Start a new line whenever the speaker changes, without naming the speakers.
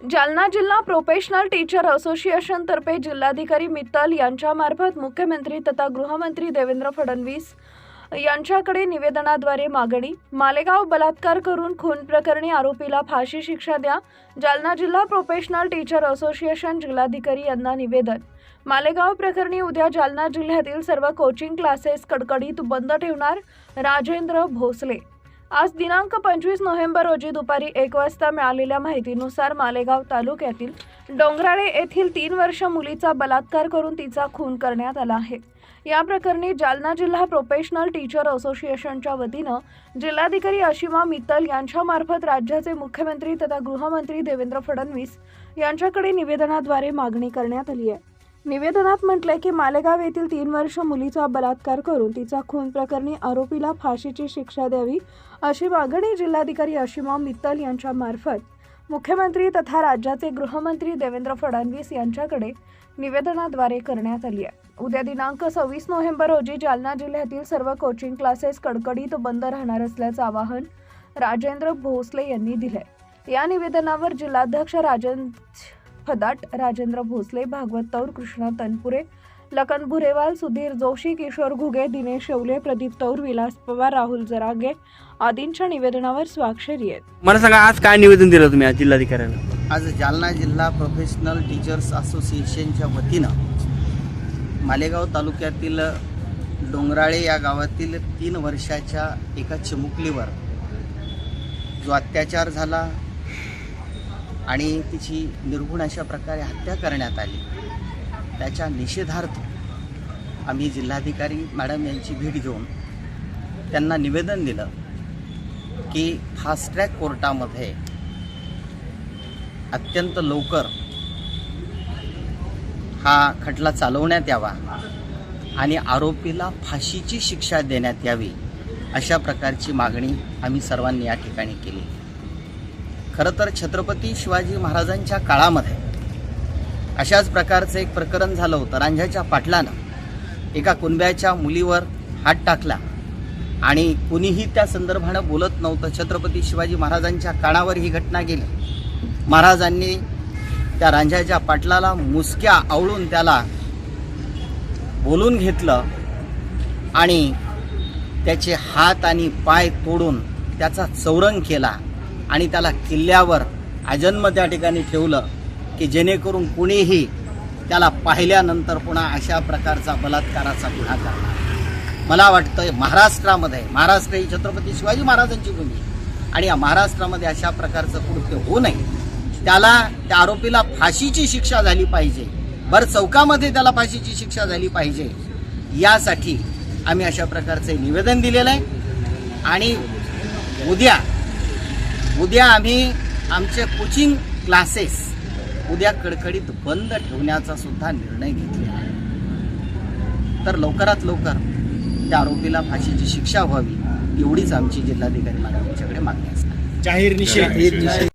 जालना जिल्हा professional teacher असोसिएशनतर्फे जिल्हाधिकारी मित्तल यांच्यामार्फत मुख्यमंत्री तथा गृहमंत्री देवेंद्र फडणवीस यांच्याकडे निवेदनाद्वारे मागणी. मालेगाव बलात्कार करून खून प्रकरणी आरोपीला फाशी शिक्षा द्या. जालना जिल्हा प्रोफेशनल टीचर असोसिएशन जिल्हाधिकारी यांना निवेदन. मालेगाव प्रकरणी उद्या जालना जिल्ह्यातील सर्व कोचिंग क्लासेस कडकडीत बंद ठेवणार राजेंद्र भोसले. आज दिनांक पंचवीस नोव्हेंबर रोजी दुपारी एक वाजता मिळालेल्या माहितीनुसार मालेगाव तालुक्यातील डोंगराळे येथील तीन वर्ष मुलीचा बलात्कार करून तिचा खून करण्यात आला आहे. या प्रकरणी जालना जिल्हा प्रोफेशनल टीचर असोसिएशनच्या वतीनं जिल्हाधिकारी अशिमा मित्तल यांच्यामार्फत राज्याचे मुख्यमंत्री तथा गृहमंत्री देवेंद्र फडणवीस यांच्याकडे निवेदनाद्वारे मागणी करण्यात आली आहे. निवेदनात म्हटलंय की मालेगाव येथील तीन वर्ष मुलीचा बलात्कार करून तिचा खून प्रकरणी आरोपीला फाशीची शिक्षा द्यावी अशी मागणी जिल्हाधिकारी अशिमा मित्तल यांच्या मार्फत मुख्यमंत्री तथा राज्याचे गृहमंत्री देवेंद्र फडणवीस यांच्याकडे निवेदनाद्वारे करण्यात आली आहे. उद्या दिनांक सव्वीस नोव्हेंबर रोजी जालना जिल्ह्यातील सर्व कोचिंग क्लासेस कडकडीत बंद राहणार असल्याचं आवाहन राजेंद्र भोसले यांनी दिलंय. या निवेदनावर जिल्हाध्यक्ष राजेंद्र फदाट राजेंद्र भोसले भागवत तौर कृष्ण तनपुरे लखन भुरेवाल सुधीर जोशी किशोर घुगे दिनेश शेवले प्रदीप तौर विलास पवार राहुल जरागे आदींच्या निवेदनावर स्वाक्षरी आहेत.
मला सांगा आज काय निवेदन दिलं तुम्ही आज जिल्हाधिकाऱ्याला
आज जालना जिल्हा प्रोफेशनल टीचर्स असोसिएशनच्या वतीनं मालेगाव तालुक्यातील डोंगराळे या गावातील तीन वर्षाच्या एका चिमुकलीवर जो अत्याचार झाला आणि तिची निर्गुण अशा प्रकारे हत्या करण्यात आली. त्याच्या निषेधार्थ आम्ही जिल्हाधिकारी मॅडम यांची भेट घेऊन त्यांना निवेदन दिलं की फास्ट ट्रॅक कोर्टामध्ये अत्यंत लवकर हा खटला चालवण्यात यावा आणि आरोपीला फाशीची शिक्षा देण्यात यावी अशा प्रकारची मागणी आम्ही सर्वांनी या ठिकाणी केली. खरं तर छत्रपती शिवाजी महाराजांच्या काळामध्ये अशाच प्रकारचं एक प्रकरण झालं होतं. रांझ्याच्या पाटलानं एका कुणब्याच्या मुलीवर हात टाकला आणि कुणीही त्या संदर्भानं बोलत नव्हतं. छत्रपती शिवाजी महाराजांच्या काळावर ही घटना गेली. महाराजांनी त्या रांझ्याच्या पाटलाला मुसक्या आवळून त्याला बोलून घेतलं आणि त्याचे हात आणि पाय तोडून त्याचा चौरंग केला. आणि त्याला किल्ल्यावर अजन्म त्या ठिकाणी ठेवलं की जेणेकरून कुणीही त्याला पाहिल्यानंतर पुन्हा अशा प्रकारचा बलात्काराचा गुन्हा करणार. मला वाटतं महाराष्ट्रामध्ये महाराष्ट्र ही छत्रपती शिवाजी महाराजांची भूमी आणि या महाराष्ट्रामध्ये अशा प्रकारचं कृत्य होऊ नये. त्याला त्या आरोपीला फाशीची शिक्षा झाली पाहिजे. भर चौकामध्ये त्याला फाशीची शिक्षा झाली पाहिजे. यासाठी आम्ही अशा प्रकारचे निवेदन दिलेलं आहे. आणि उद्या उद्या आम्ही आमचे कोचिंग क्लासेस उद्या कडकडीत बंद ठेवण्याचा सुद्धा निर्णय घेतलेला आहे. तर लवकरात लवकर त्या आरोपीला फाशीची शिक्षा व्हावी एवढीच आमची जिल्हाधिकारी मॅडम यांच्याकडे मागणी असणार
जाहीर निषेध.